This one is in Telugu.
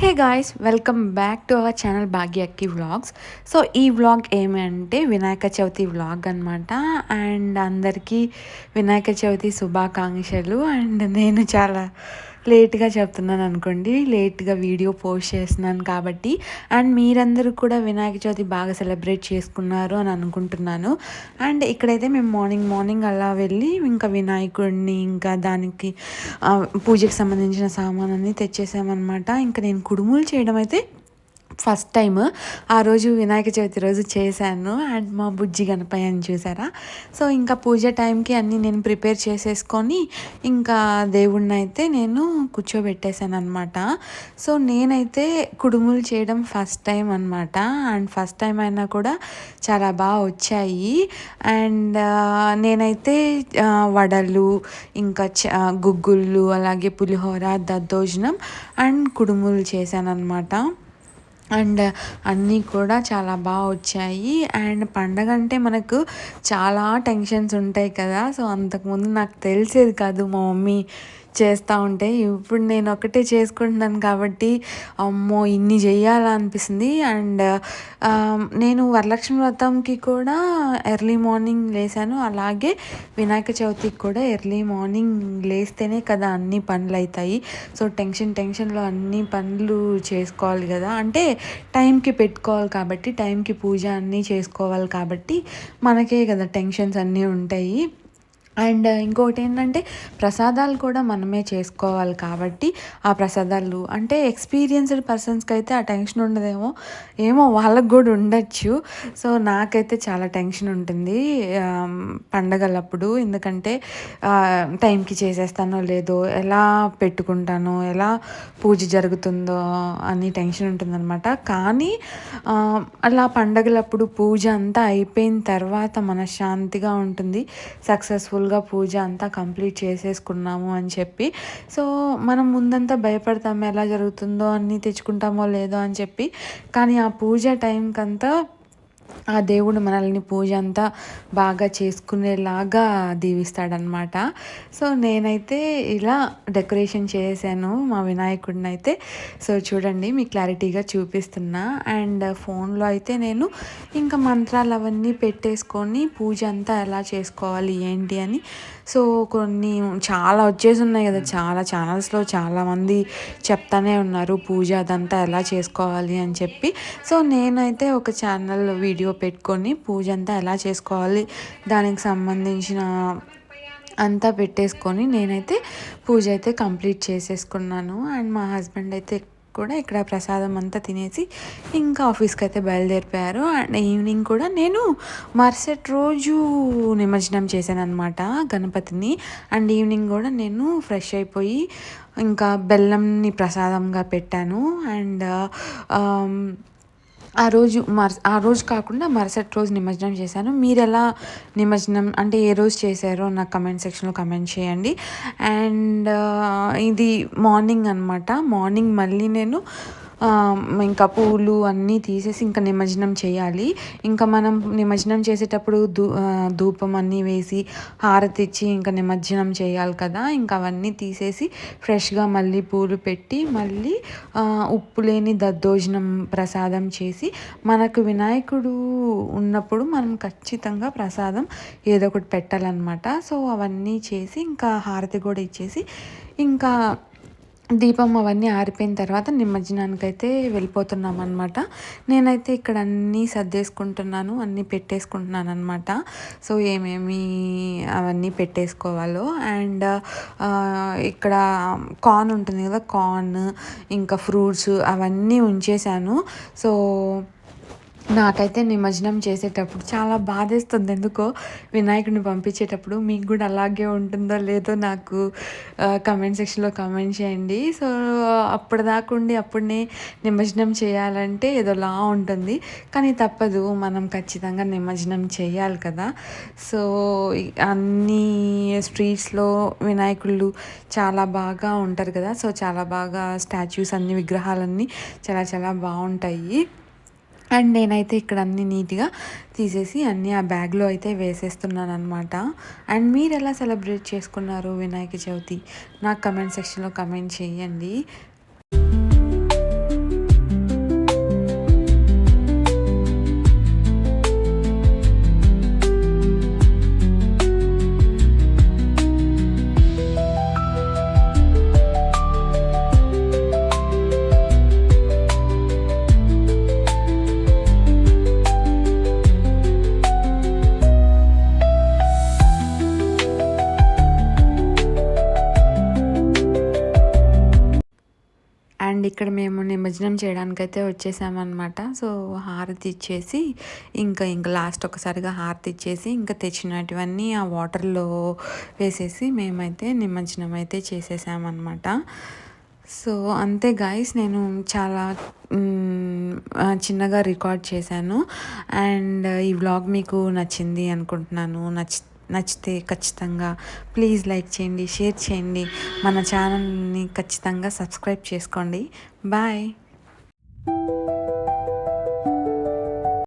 Hey guys welcome back to our channel భాగ్యక్కి vlogs so ఈ వ్లాగ్ ఏమంటే వినాయక చవితి వ్లాగ్ అనమాట అండ్ అందరికీ వినాయక చవితి శుభాకాంక్షలు. అండ్ నేను చాలా లేట్గా చెప్తున్నాను అనుకోండి. లేట్గా వీడియో పోస్ట్ చేస్తున్నాను కాబట్టి. అండ్ మీరందరూ కూడా వినాయక చవితి బాగా సెలబ్రేట్ చేసుకున్నారు అని అనుకుంటున్నాను. అండ్ ఇక్కడైతే మేము మార్నింగ్ మార్నింగ్ అలా వెళ్ళి ఇంకా వినాయకుడిని ఇంకా దానికి పూజకి సంబంధించిన సామాన్ తెచ్చేసామన్నమాట. ఇంకా నేను కుడుములు చేయడం అయితే ఫస్ట్ టైం ఆ రోజు వినాయక చవితి రోజు చేశాను అండ్ మా బుజ్జి గణపయ్యని చూసారా? సో ఇంకా పూజ టైంకి అన్నీ నేను ప్రిపేర్ చేసేసుకొని ఇంకా దేవుడిని అయితే నేను కూర్చోబెట్టేశాను అనమాట సో నేనైతే కుడుములు చేయడం ఫస్ట్ టైం అనమాట అండ్ ఫస్ట్ టైం అయినా కూడా చాలా బాగా వచ్చాయి. అండ్ నేనైతే వడలు ఇంకా గుగ్గుళ్ళు అలాగే పులిహోర దద్దోజనం అండ్ కుడుములు చేశాను అనమాట అండ్ అన్నీ కూడా చాలా బాగా వచ్చాయి. అండ్ పండగ అంటే మనకు చాలా టెన్షన్స్ ఉంటాయి కదా. సో అంతకుముందు నాకు తెలిసేది కాదు మా మమ్మీ చేస్తూ ఉంటే ఇప్పుడు నేను ఒకటే చేసుకుంటున్నాను కాబట్టి అమ్మో ఇన్ని చేయాలా అనిపిస్తుంది. అండ్ నేను వరలక్ష్మి వ్రతంకి కూడా ఎర్లీ మార్నింగ్ లేసాను. అలాగే వినాయక చవితికి కూడా ఎర్లీ మార్నింగ్ లేస్తేనే కదా అన్ని పనులు అవుతాయి సో టెన్షన్ టెన్షన్లో అన్ని పనులు చేసుకోవాలి కదా. అంటే టైంకి పెట్టుకోవాలి కాబట్టి టైంకి పూజ అన్నీ చేసుకోవాలి కాబట్టి మనకే కదా టెన్షన్స్ అన్నీ ఉంటాయి. అండ్ ఇంకొకటి ఏంటంటే ప్రసాదాలు కూడా మనమే చేసుకోవాలి కాబట్టి ఆ ప్రసాదాలు అంటే ఎక్స్పీరియన్స్డ్ పర్సన్స్కి అయితే ఆ టెన్షన్ ఉండదేమో ఏమో వాళ్ళకు కూడా ఉండొచ్చు. సో నాకైతే చాలా టెన్షన్ ఉంటుంది. పండగలప్పుడు ఎందుకంటే టైంకి చేసేస్తానో లేదో ఎలా పెట్టుకుంటానో ఎలా పూజ జరుగుతుందో అని టెన్షన్ ఉంటుందన్నమాట. కానీ అలా పండగలప్పుడు పూజ అంతా అయిపోయిన తర్వాత మనశ్శాంతిగా ఉంటుంది సక్సెస్ఫుల్ ఫుల్గా పూజ అంతా కంప్లీట్ చేసేసుకున్నాము అని చెప్పి. సో మనం ముందంతా భయపడతాము ఎలా జరుగుతుందో అన్నీ తెచ్చుకుంటామో లేదో అని చెప్పి. కానీ ఆ పూజ టైంకంతా ఆ దేవుడు మనల్ని పూజ అంతా బాగా చేసుకునేలాగా దీవిస్తాడనమాట సో నేనైతే ఇలా డెకరేషన్ చేశాను మా వినాయకుడిని అయితే సో చూడండి మీ క్లారిటీగా చూపిస్తున్నా. అండ్ ఫోన్లో అయితే నేను ఇంకా మంత్రాలు అవన్నీ పెట్టేసుకొని పూజ అంతా ఎలా చేసుకోవాలి ఏంటి అని. సో కొన్ని చాలా వచ్చేసి ఉన్నాయి కదా చాలా ఛానల్స్లో చాలామంది చెప్తానే ఉన్నారు పూజ అదంతా ఎలా చేసుకోవాలి అని చెప్పి. సో నేనైతే ఒక ఛానల్ వీడియో వీడియో పెట్టుకొని పూజ అంతా ఎలా చేసుకోవాలి దానికి సంబంధించిన అంతా పెట్టేసుకొని నేనైతే పూజ అయితే కంప్లీట్ చేసేసుకున్నాను. అండ్ మా హస్బెండ్ అయితే కూడా ఇక్కడ ప్రసాదం అంతా తినేసి ఇంకా ఆఫీస్కి అయితే బయలుదేరిపోయారు. అండ్ ఈవినింగ్ కూడా నేను మరుసటి రోజు నిమజ్జనం చేశాను అనమాట గణపతిని. అండ్ ఈవినింగ్ కూడా నేను ఫ్రెష్ అయిపోయి ఇంకా బెల్లంని ప్రసాదంగా పెట్టాను. అండ్ ఆ రోజు మర ఆ రోజు కాకుండా మరుసటి రోజు నిమజ్జనం చేశాను. మీరు ఎలా నిమజ్జనం అంటే ఏ రోజు చేశారో నాకు కమెంట్ సెక్షన్లో కమెంట్ చేయండి. అండ్ ఇది మార్నింగ్ అనమాట మార్నింగ్ మళ్ళీ నేను ఇంకా పూలు అన్నీ తీసేసి ఇంకా నిమజ్జనం చేయాలి. ఇంకా మనం నిమజ్జనం చేసేటప్పుడు దూ ధూపం అన్నీ వేసి హారతి ఇచ్చి ఇంకా నిమజ్జనం చేయాలి కదా. ఇంకా అవన్నీ తీసేసి ఫ్రెష్గా మళ్ళీ పూలు పెట్టి మళ్ళీ ఉప్పు లేని దద్దోజనం ప్రసాదం చేసి మనకు వినాయకుడు ఉన్నప్పుడు మనం ఖచ్చితంగా ప్రసాదం ఏదో ఒకటి పెట్టాలన్నమాట. సో అవన్నీ చేసి ఇంకా హారతి కూడా ఇచ్చేసి ఇంకా దీపం అవన్నీ ఆరిపోయిన తర్వాత నిమజ్జనానికి అయితే వెళ్ళిపోతున్నాం అనమాట నేనైతే ఇక్కడ అన్నీ సర్దేసుకుంటున్నాను అన్నీ పెట్టేసుకుంటున్నాను అనమాట సో ఏమేమి అవన్నీ పెట్టేసుకోవాలో. అండ్ ఇక్కడ కార్న్ ఉంటుంది కదా కార్న్ ఇంకా ఫ్రూట్స్ అవన్నీ ఉంచేసాను సో నాకైతే నిమజ్జనం చేసేటప్పుడు చాలా బాధేస్తుంది. ఎందుకో వినాయకుడిని పంపించేటప్పుడు మీకు కూడా అలాగే ఉంటుందో లేదో నాకు కమెంట్ సెక్షన్లో కమెంట్ చేయండి. సో అప్పటిదాకుండి అప్పుడే నిమజ్జనం చేయాలంటే ఏదోలా ఉంటుంది. కానీ తప్పదు మనం ఖచ్చితంగా నిమజ్జనం చేయాలి కదా. సో అన్ని స్ట్రీట్స్లో వినాయకుళ్ళు చాలా బాగా ఉంటారు కదా. సో చాలా బాగా స్టాచ్యూస్ అన్ని విగ్రహాలన్నీ చాలా చాలా బాగుంటాయి. అండ్ నేనైతే ఇక్కడ అన్ని నీట్గా తీసేసి అన్నీ ఆ బ్యాగ్లో అయితే వేసేస్తున్నాను అనమాట అండ్ మీరు ఎలా సెలబ్రేట్ చేసుకున్నారు వినాయక చవితి? నాకు కమెంట్ సెక్షన్లో కమెంట్ చేయండి. ఇక్కడ మేము నిమజ్జనం చేయడానికైతే వచ్చేసామన్నమాట. సో హారతి ఇచ్చేసి ఇంకా ఇంకా లాస్ట్ ఒకసారిగా హారతి ఇచ్చేసి ఇంకా తెచ్చినటువన్నీ ఆ వాటర్లో వేసేసి మేమైతే నిమజ్జనం అయితే చేసేసామన్నమాట. సో అంతే గాయస్ నేను చాలా చిన్నగా రికార్డ్ చేశాను. అండ్ ఈ వ్లాగ్ మీకు నచ్చింది అనుకుంటున్నాను. నచ్చి నచ్చితే ఖచ్చితంగా ప్లీజ్ లైక్ చేయండి షేర్ చేయండి. మన ఛానల్ని ఖచ్చితంగా సబ్స్క్రైబ్ చేసుకోండి. బాయ్.